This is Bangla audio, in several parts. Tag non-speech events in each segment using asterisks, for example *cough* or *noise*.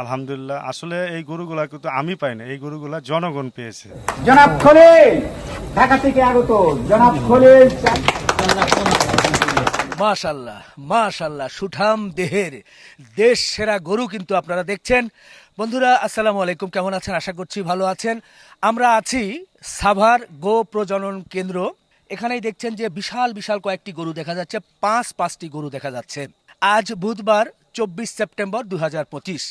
আলহামদুলিল্লাহ। আসলে এই গরুগুলা কিন্তু আমি পাই না এই গরুগুলা জনগণ পেয়েছে। জনাব খলিল ঢাকা থেকে আগত। জনাব খলিল মাশাল্লাহ মাশাল্লাহ সুঠাম দেহের দেশ সেরা গরু কিন্তু আপনারা দেখছেন। বন্ধুরা আসসালামু আলাইকুম কেমন আছেন? আশা করছি ভালো আছেন। আমরা আছি সাভার গো প্রজনন কেন্দ্র। এখানেই দেখছেন যে বিশাল বিশাল কয়েকটি গরু দেখা যাচ্ছে পাঁচ পাঁচটি গরু দেখা যাচ্ছে। আজ বুধবার চব্বিশ সেপ্টেম্বর দু হাজার পঁচিশ।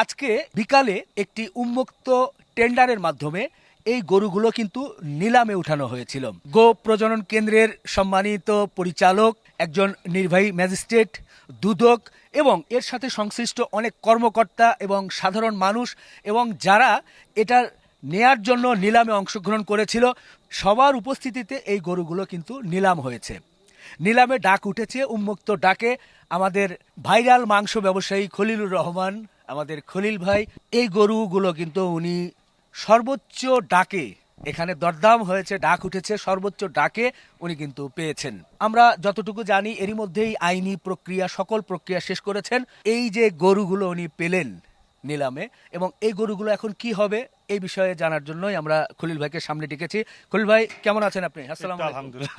আজকে বিকালে একটি উন্মুক্ত টেন্ডারের মাধ্যমে এই গরুগুলো কিন্তু নিলামে উঠানো হয়েছিল। গো প্রজনন কেন্দ্রের সম্মানিত পরিচালক, একজন নির্বাহী ম্যাজিস্ট্রেট, দুদক এবং এর সাথে সংশ্লিষ্ট অনেক কর্মকর্তা এবং সাধারণ মানুষ এবং যারা এটার নেয়ার জন্য নিলামে অংশগ্রহণ করেছিল, সবার উপস্থিতিতে এই গরুগুলো কিন্তু নিলাম হয়েছে। নিলামে ডাক উঠেছে, উন্মুক্ত ডাকে আমাদের ভাইরাল মাংস ব্যবসায়ী খলিলুর রহমান, আমাদের খলিল ভাই। এই গরুগুলো কিন্তু উনি সর্বোচ্চ ডাকে, এখানে দরদাম হয়েছে, ডাক উঠেছে, সর্বোচ্চ ডাকে উনি কিন্তু পেয়েছেন। আমরা যতটুকু জানি, এরই মধ্যেই আইনি প্রক্রিয়া, সকল প্রক্রিয়া শেষ করেছেন। এই যে গরুগুলো উনি পেলেন নিলামে, এবং এই গরুগুলো এখন কি হবে এই বিষয়ে জানার জন্যই আমরা খলিল ভাইকে সামনে ডেকেছি। খলিল ভাই কেমন আছেন আপনি? আসসালাম আলহামদুলিল্লাহ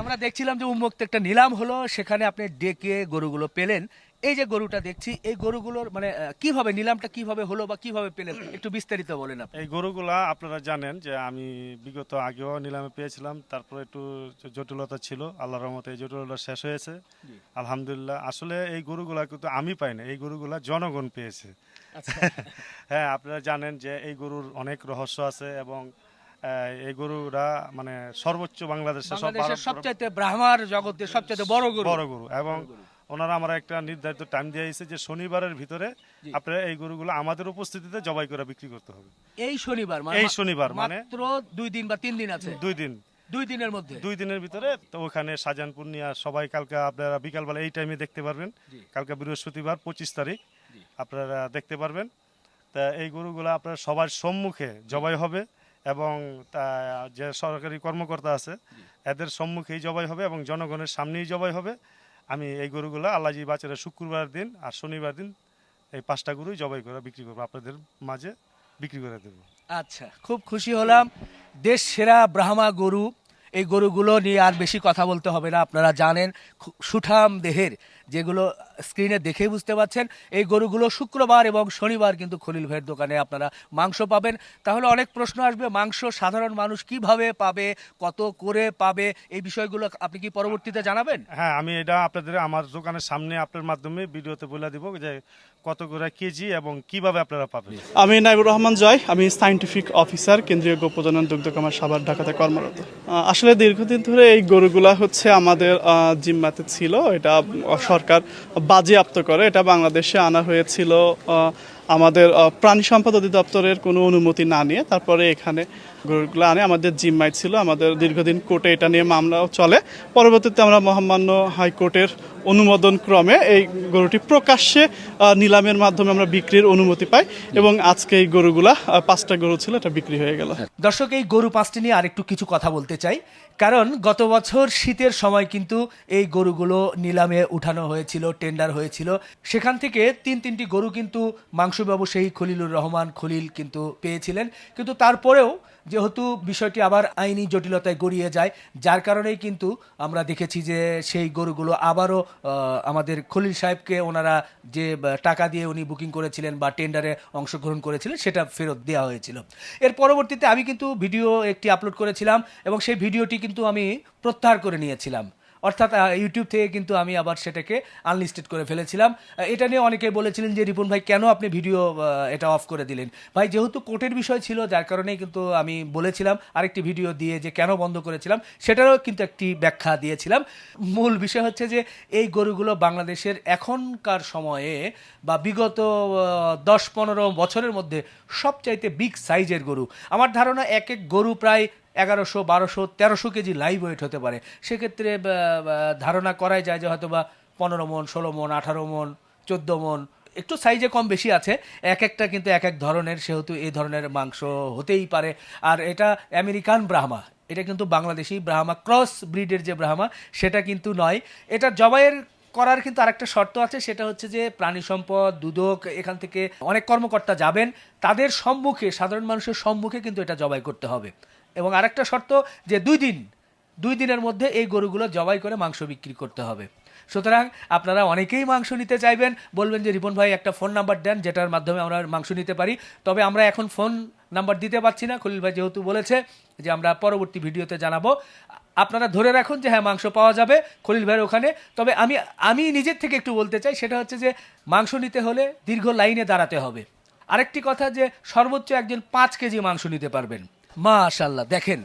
আমরা দেখছিলাম যে উন্মুক্ত একটা নিলাম হলো সেখানে আপনি ডেকে গরুগুলো পেলেন। এই যে গরুটা দেখছি এই গরুগুলোর মানে কীভাবে নিলামটা কীভাবে হলো বা কীভাবে পেলেন? একটু বিস্তারিত বলেন আপনি। এই গরুগুলা আপনারা জানেন যে আমি বিগত আগেও নিলামে পেয়েছিলাম তারপরে একটু জটিলতা ছিল আল্লাহর রহমতে এই জটিলতা শেষ হয়েছে। আলহামদুলিল্লাহ আসলে এই গরুগুলা কিন্তু আমি পাই না এই গরুগুলা জনগণ পেয়েছে। *laughs* হ্যাঁ আপনারা জানেন যে এই গরুর অনেক রহস্য আছে এবং এই গরুরা মানে সর্বোচ্চ বাংলাদেশে বাংলাদেশের সবচাইতে ব্রাহ্মার জগতের সবচাইতে বড় গরু। বড় গরু। এবং ওনারা আমরা একটা নির্ধারিত টাইম দিয়ে দিয়েছে যে শনিবারের ভিতরে আপনারা এই গরুগুলো আমাদের উপস্থিতিতে জবাই করে বিক্রি করতে হবে। এই শনিবার মানে এই শনিবার মানে মাত্র দুই দিন বা তিন দিন আছে? দুই দিন। দুই দিনের মধ্যে? দুই দিনের ভিতরে তো ওখানে শাহজাহানপুর নিয়ে সবাই কালকে আপনারা বিকালবেলা এই টাইমে দেখতে পারবেন। কালকে বৃহস্পতিবার পঁচিশ তারিখ আপনারা দেখতে পারবেন। তা এই গরুগুলো আপনার সবার সম্মুখে জবাই হবে এবং যে সরকারি কর্মকর্তা আছে এদের সম্মুখেই জবাই হবে এবং জনগণের সামনেই জবাই হবে। আমি এই গরুগুলো আল্লাহজি বাচ্চারা শুক্রবার দিন আর শনিবার দিন এই পাঁচটা গরুই জবাই করে বিক্রি করব আপনাদের মাঝে বিক্রি করে দেবো। আচ্ছা খুব খুশি হলাম। দেশ সেরা ব্রাহ্মা গরু এই গরুগুলো নিয়ে আর বেশি কথা বলতে হবে না আপনারা জানেন সুঠাম দেহের যেগুলো স্ক্রিনে দেখে বুঝতে পারছেন এই গরুগুলো শুক্রবার এবং শনিবার কিন্তু খলিল ভাইয়ের দোকানে আপনারা মাংস পাবেন। তাহলে অনেক প্রশ্ন আসবে মাংস সাধারণ মানুষ কীভাবে পাবে কত করে পাবে এই বিষয়গুলো আপনি কি পরবর্তীতে জানাবেন? হ্যাঁ আমি এটা আপনাদের আমার দোকানের সামনে আপনার মাধ্যমে ভিডিওতে বলে দিব যে কত করে কেজি এবং কীভাবে আপনারা পাবেন। আমি নাইবুর রহমান জয় আমি সাইন্টিফিক অফিসার কেন্দ্রীয় গোপজনন দুগ্ধ কামার সাভার ঢাকাতে কর্মরত। আসলে দীর্ঘদিন ধরে এই গরুগুলা হচ্ছে আমাদের জিম্মাতে ছিল এটা সরকার বাজেয়াপ্ত করে। এটা বাংলাদেশে আনা হয়েছিল আমাদের প্রাণী সম্পদ অধিদপ্তরের কোনো অনুমতি না নিয়ে। তারপরে এখানে গরুগুলো আনে। আমাদের জিম্মায় ছিল, আমাদের দীর্ঘদিন কোর্টে এটা নিয়ে মামলাও চলে। পরবর্তীতে আমরা মহামান্য হাইকোর্টের অনুমোদন ক্রমে এই গরুটি প্রকাশ্যে নিলামের মাধ্যমে আমরা বিক্রির অনুমতি পাই এবং আজকে এই গরুগুলা পাঁচটা গরু ছিল, এটা বিক্রি হয়ে গেল। দর্শক, এই গরু পাঁচটি নিয়ে আরেকটু কিছু কথা বলতে চাই। কারণ গত বছর শীতের সময় কিন্তু এই গরুগুলো নিলামে উঠানো হয়েছিল, টেন্ডার হয়েছিল। সেখান থেকে তিন তিনটি গরু কিন্তু মাংস ব্যবসায়ী খলিলুর রহমান খলিল কিন্তু পেয়েছিলেন। কিন্তু তারপরেও যেহেতু বিষয়টি আবার আইনি জটিলতায় গড়িয়ে যায়, যার কারণেই কিন্তু আমরা দেখেছি যে সেই গরুগুলো আবারও আমাদের খলিল সাহেবকে ওনারা যে টাকা দিয়ে উনি বুকিং করেছিলেন বা টেন্ডারে অংশগ্রহণ করেছিলেন, সেটা ফেরত দেওয়া হয়েছিল। এর পরবর্তীতে আমি কিন্তু ভিডিও একটি আপলোড করেছিলাম এবং সেই ভিডিওটি কিন্তু আমি প্রত্যাহার করে নিয়েছিলাম। অর্থাৎ ইউটিউব থেকে কিন্তু আমি আবার সেটাকে আনলিস্টেড করে ফেলেছিলাম। এটা নিয়ে অনেকে বলেছিলেন যে, রিপন ভাই, কেন আপনি ভিডিও এটা অফ করে দিলেন? ভাই, যেহেতু কোর্টের বিষয় ছিল, যার কারণেই কিন্তু আমি বলেছিলাম, আরেকটি ভিডিও দিয়ে যে, কেন বন্ধ করেছিলাম? সেটারও কিন্তু একটি ব্যাখ্যা দিয়েছিলাম। মূল বিষয় হচ্ছে যে, এই গরুগুলো বাংলাদেশের এখনকার সময়ে বা বিগত দশ পনেরো বছরের মধ্যে সবচাইতে বিগ সাইজের গরু। আমার ধারণা, এক এক গরু প্রায় এগারোশো, বারোশো, তেরোশো কেজি লাইভ ওয়েট হতে পারে। সেক্ষেত্রে ধারণা করাই যায় যে হয়তো বা পনেরো মন, ষোলো মন, আঠারো মন, চোদ্দ মন, একটু সাইজে কম বেশি আছে। এক একটা কিন্তু এক এক ধরনের, সেহেতু এই ধরনের মাংস হতেই পারে। আর এটা আমেরিকান ব্রাহ্মা। এটা কিন্তু বাংলাদেশি ব্রাহ্মা ক্রস ব্রিডের যে ব্রাহ্মা, সেটা কিন্তু নয়। এটা জবাইয়ের করার কিন্তু আরেকটা শর্ত আছে, সেটা হচ্ছে যে প্রাণী সম্পদ দুদক এখান থেকে অনেক কর্মকর্তা যাবেন। তাদের সম্মুখে, সাধারণ মানুষের সম্মুখে কিন্তু এটা জবাই করতে হবে। এবং আরেকটা শর্ত যে দুই দিন, দুই দিনের মধ্যে এই গরুগুলো জবাই করে মাংস বিক্রি করতে হবে। সুতরাং আপনারা অনেকেই মাংস নিতে চাইবেন, বলবেন যে রিপন ভাই একটা ফোন নাম্বার দেন যেটার মাধ্যমে আমরা মাংস নিতে পারি। তবে আমরা এখন ফোন নাম্বার দিতে পারছি না, খলিল ভাই যেহেতু বলেছে যে আমরা পরবর্তী ভিডিওতে জানাব। আপনারা ধরে রাখুন যে হ্যাঁ মাংস পাওয়া যাবে খলিল ভাইয়ের ওখানে। তবে আমি আমি নিজের থেকে একটু বলতে চাই, সেটা হচ্ছে যে মাংস নিতে হলে দীর্ঘ লাইনে দাঁড়াতে হবে। আরেকটি কথা যে সর্বোচ্চ একজন পাঁচ কেজি মাংস নিতে পারবেন। মাশাল্লাহ দেখেন।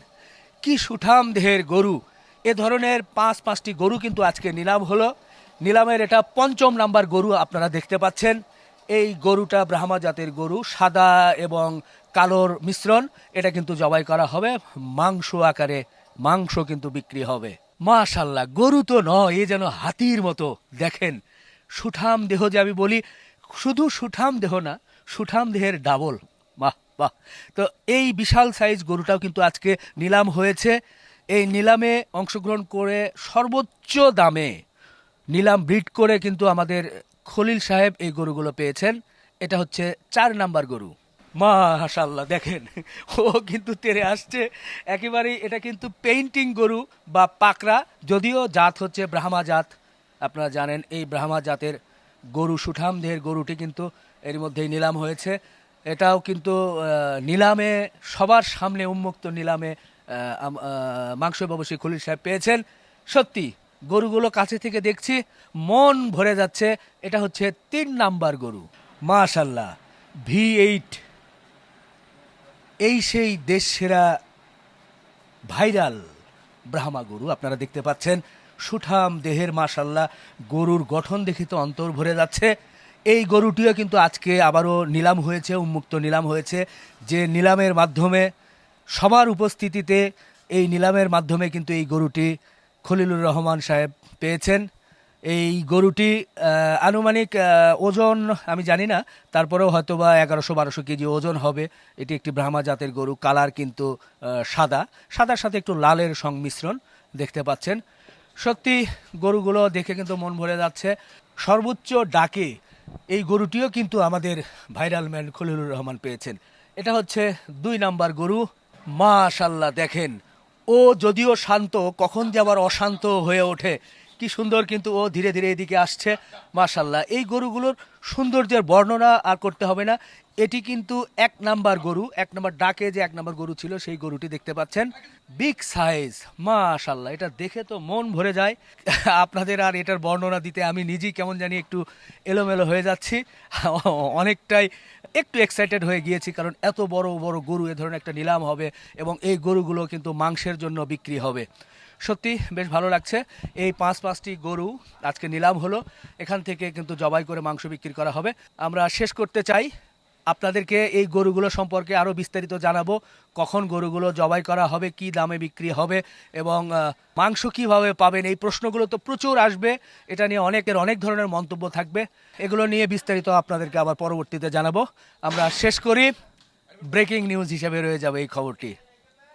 কি সুঠাম দেহের গরু। এ ধরনের পাঁচ, পাঁচটি গরু কিন্তু আজকে নিলাম হলো। নিলামের এটা পঞ্চম নাম্বার গরু আপনারা দেখতে পাচ্ছেন। এই গরুটা ব্রাহ্মা জাতের গরু, সাদা এবং কালোর মিশ্রণ। এটা কিন্তু জবাই করা হবে। মাংস আকারে মাংস কিন্তু বিক্রি হবে। মাশাল্লাহ গরু তো নয়, এ যেন হাতির মতো। দেখেন, সুঠাম দেহ যে আমি বলি, শুধু সুঠাম দেহ না, সুঠাম দেহের ডাবল। বাহ! বাহ। তো এই বিশাল সাইজ গরুটাও কিন্তু আজকে নিলাম হয়েছে। এই নিলামে অংশগ্রহণ করে সর্বোচ্চ দামে নিলাম ব্রিড করে কিন্তু আমাদের খলিল সাহেব এই গরুগুলো পেয়েছেন। এটা হচ্ছে চার নাম্বার গরু। মাশাল্লাহ দেখেন, ও কিন্তু তেরে আসছে। একেবারেই এটা কিন্তু পেইন্টিং গরু বা পাকড়া, যদিও জাত হচ্ছে ব্রাহ্মা জাত। আপনারা জানেন এই ব্রাহ্মা জাতের গরু সুঠাম দেহের গরুটি কিন্তু এর মধ্যেই নিলাম হয়েছে। এটাও কিন্তু নিলামে, সবার সামনে উন্মুক্ত নিলামে মাংস ব্যবসায়ী খলিল সাহেব পেয়েছেন। সত্যি, গরুগুলো কাছে থেকে দেখছি, মন ভরে যাচ্ছে। এটা হচ্ছে তিন নাম্বার গরু। মাশাল্লাহ, ভি এইট, এই সেই দেশ সেরা ভাইরাল ব্রাহ্মা গরু, আপনারা দেখতে পাচ্ছেন। সুঠাম দেহের, মাশাল্লাহ, গরুর গঠন দেখে তো অন্তর ভরে যাচ্ছে। এই গরুটিও কিন্তু আজকে আবারও নিলাম হয়েছে, উন্মুক্ত নিলাম হয়েছে, যে নিলামের মাধ্যমে সবার উপস্থিতিতে এই নিলামের মাধ্যমে কিন্তু এই গরুটি খলিলুর রহমান সাহেব পেয়েছেন। এই গরুটি আনুমানিক ওজন আমি জানি না, তারপরেও হয়তো বা এগারোশো বারোশো কেজি ওজন হবে। এটি একটি ব্রাহ্মা জাতের গরু, কালার কিন্তু সাদা। সাদার সাথে একটু লালের সংমিশ্রণ দেখতে পাচ্ছেন। সত্যি গরুগুলো দেখে কিন্তু মন ভরে যাচ্ছে। সর্বোচ্চ ডাকে এই গরুটিও কিন্তু আমাদের ভাইরাল ম্যান খলিলুর রহমান পেয়েছেন। এটা হচ্ছে দুই নাম্বার গরু। মা মাশাল্লাহ দেখেন। ও যদিও শান্ত, কখন যে আবার অশান্ত হয়ে ওঠে। কি সুন্দর কিন্তু ও ধীরে ধীরে এদিকে আসছে। মাশাল্লাহ এই গরুগুলোর সৌন্দর্যের বর্ণনা আর করতে হবে না। এটি কিন্তু এক নাম্বার গরু, এক নাম্বার ডাকে যে এক নাম্বার গরু ছিল সেই গরুটি দেখতে পাচ্ছেন। বিগ সাইজ মাশাল্লাহ এটা দেখে তো মন ভরে যায়। আপনাদের আর এটার বর্ণনা দিতে আমি নিজেই কেমন জানি একটু এলোমেলো হয়ে যাচ্ছি। অনেকটাই একটু এক্সাইটেড হয়ে গিয়েছি, কারণ এত বড় বড় গরু এ ধরনের একটা নিলাম হবে এবং এই গরুগুলো কিন্তু মাংসের জন্য বিক্রি হবে। সত্যি বেশ ভালো লাগছে। এই পাঁচ, পাঁচটি গরু আজকে নিলাম হলো। এখান থেকে কিন্তু জবাই করে মাংস বিক্রি করা হবে। আমরা শেষ করতে চাই। আপনাদেরকে এই গরুগুলো সম্পর্কে আরও বিস্তারিত জানাব। কখন গরুগুলো জবাই করা হবে, কি দামে বিক্রি হবে এবং মাংস কীভাবে পাবেন, এই প্রশ্নগুলো তো প্রচুর আসবে। এটা নিয়ে অনেকের অনেক ধরনের মন্তব্য থাকবে। এগুলো নিয়ে বিস্তারিত আপনাদেরকে আবার পরবর্তীতে জানাব। আমরা শেষ করি। ব্রেকিং নিউজ হিসেবে রয়ে যাবে এই খবরটি।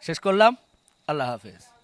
শেষ করলাম। আল্লাহ হাফেজ।